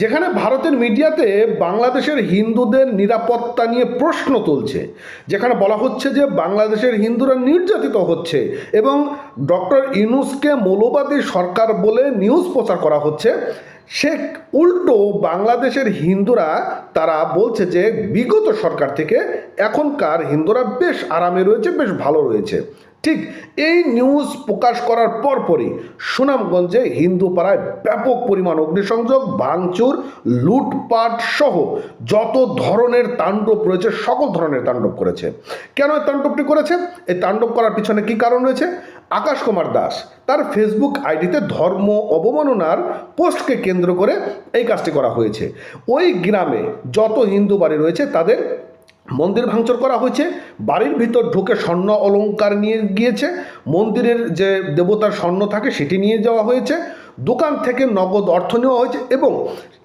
যেখানে ভারতের মিডিয়াতে বাংলাদেশের হিন্দুদের নিরাপত্তা নিয়ে প্রশ্ন তুলছে, যেখানে বলা হচ্ছে যে বাংলাদেশের হিন্দুরা নির্যাতিত হচ্ছে এবং ডক্টর ইনুসকে মৌলবাদী সরকার বলে নিউজ প্রচার করা হচ্ছে। সে উল্টো বাংলাদেশের হিন্দুরা তারা বলছে যে বিগত সরকার থেকে এখনকার হিন্দুরা বেশ আরামে রয়েছে, বেশ ভালো রয়েছে। ঠিক এই নিউজ প্রকাশ করার পরপরই সুনামগঞ্জে হিন্দু পাড়ায় ব্যাপক পরিমাণ অগ্নিসংযোগ, ভাঙচুর, লুটপাট সহ যত ধরনের তাণ্ডব রয়েছে, সকল ধরনের তাণ্ডব করেছে। কেন এই তাণ্ডবটি করেছে? এই তাণ্ডব করার পিছনে কি কারণ রয়েছে? আকাশ কুমার দাস তার ফেসবুক আইডিতে ধর্ম অবমাননার পোস্টকে কেন্দ্র করে এই কাজটি করা হয়েছে। ওই গ্রামে যত হিন্দু বাড়ি রয়েছে, তাদের মন্দির ভাঙচুর করা হয়েছে, বাড়ির ভিতর ঢুকে স্বর্ণ অলঙ্কার নিয়ে গিয়েছে, মন্দিরের যে দেবতার স্বর্ণ থাকে সেটি নিয়ে যাওয়া হয়েছে, দোকান থেকে নগদ অর্থ নেওয়া হয়েছে এবং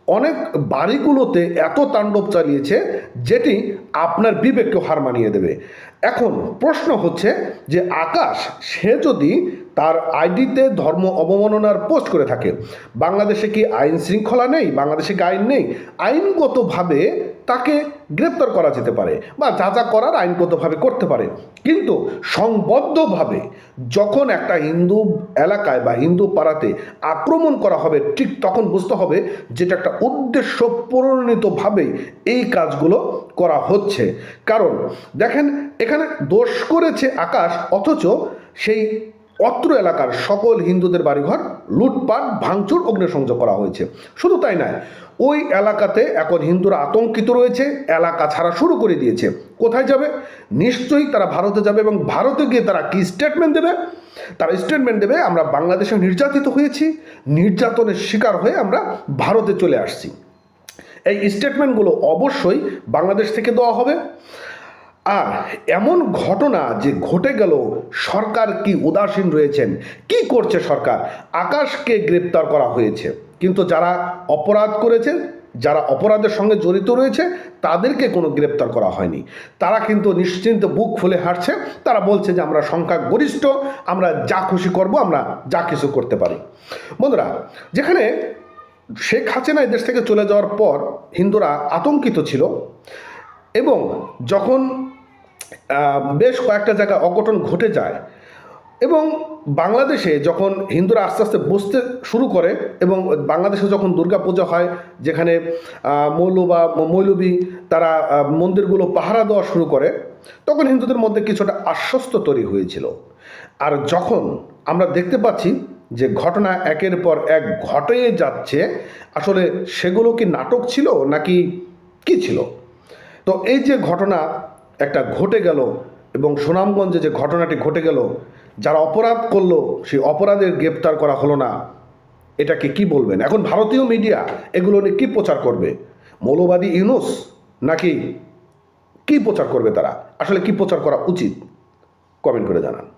অনেক বাড়িগুলোতে এত তাণ্ডব চালিয়েছে যেটি আপনার বিবেককে হার মানিয়ে দেবে। এখন প্রশ্ন হচ্ছে যে আকাশ, সে যদি তার আইডিতে ধর্ম অবমাননার পোস্ট করে থাকে। বাংলাদেশে কি আইন শৃঙ্খলা নেই? বাংলাদেশে কি আইন নেই? আইনগতভাবে তাকে গ্রেপ্তার করা যেতে পারে বা যা যা করার আইনগতভাবে করতে পারে। কিন্তু সংবদ্ধভাবে যখন একটা হিন্দু এলাকায় বা হিন্দু পাড়াতে আক্রমণ করা হবে, ঠিক তখন বুঝতে হবে যেটা একটা উদ্দেশ্য প্রণীতভাবে এই কাজগুলো করা হচ্ছে। কারণ দেখেন, এখানে দোষ করেছে আকাশ, অথচ সেই অত্র এলাকার সকল হিন্দুদের বাড়িঘর, লুটপাট, ভাঙচুর, অগ্নিসংযোগ করা হয়েছে। শুধু তাই নয়, ওই এলাকাতে এখন হিন্দুরা আতঙ্কিত রয়েছে, এলাকা ছাড়া শুরু করে দিয়েছে। কোথায় যাবে? নিশ্চয়ই তারা ভারতে যাবে এবং ভারতে গিয়ে তারা কি স্টেটমেন্ট দেবে? তারা স্টেটমেন্ট দেবে, আমরা বাংলাদেশে নির্যাতিত হয়েছি, নির্যাতনের শিকার হয়ে আমরা ভারতে চলে আসছি। এই স্টেটমেন্টগুলো অবশ্যই বাংলাদেশ থেকে দেওয়া হবে। আর এমন ঘটনা যে ঘটে গেল, সরকার কি উদাসীন রয়েছেন? কি করছে সরকার? আকাশকে গ্রেপ্তার করা হয়েছে। কিন্তু যারা অপরাধ করেছে, যারা অপরাধের সঙ্গে জড়িত রয়েছে, তাদেরকে কোনো গ্রেপ্তার করা হয়নি। তারা কিন্তু নিশ্চিন্ত বুক ফুলে হাঁটছে। তারা বলছে যে আমরা সংখ্যা গরিষ্ঠ আমরা যা খুশি করব, আমরা যা কিছু করতে পারি। বন্ধুরা, যেখানে শেখ হাসিনা এই দেশ থেকে চলে যাওয়ার পর হিন্দুরা আতঙ্কিত ছিল এবং যখন বেশ কয়েকটা জায়গায় অঘটন ঘটে যায়। এবং বাংলাদেশে যখন হিন্দুরা আস্তে আস্তে বসতে শুরু করে এবং বাংলাদেশে যখন দুর্গাপূজা হয়, যেখানে মৌল বা মৌলবী তারা মন্দিরগুলো পাহারা দেওয়া শুরু করে, তখন হিন্দুদের মধ্যে কিছুটা আশ্বস্ত তৈরি হয়েছিল। আর যখন আমরা দেখতে পাচ্ছি যে ঘটনা একের পর এক ঘটে যাচ্ছে, আসলে সেগুলো কি নাটক ছিল নাকি কি ছিল? তো এই যে ঘটনা একটা ঘটে গেল এবং সুনামগঞ্জে যে ঘটনাটি ঘটে গেল, যারা অপরাধ করল, সেই অপরাধের গ্রেপ্তার করা হলো না। এটাকে কি বলবেন? এখন ভারতীয় মিডিয়া এগুলো নিয়ে কী প্রচার করবে? মৌলবাদী ইউনুস নাকি কি প্রচার করবে তারা? আসলে কি প্রচার করা উচিত? কমেন্ট করে জানান।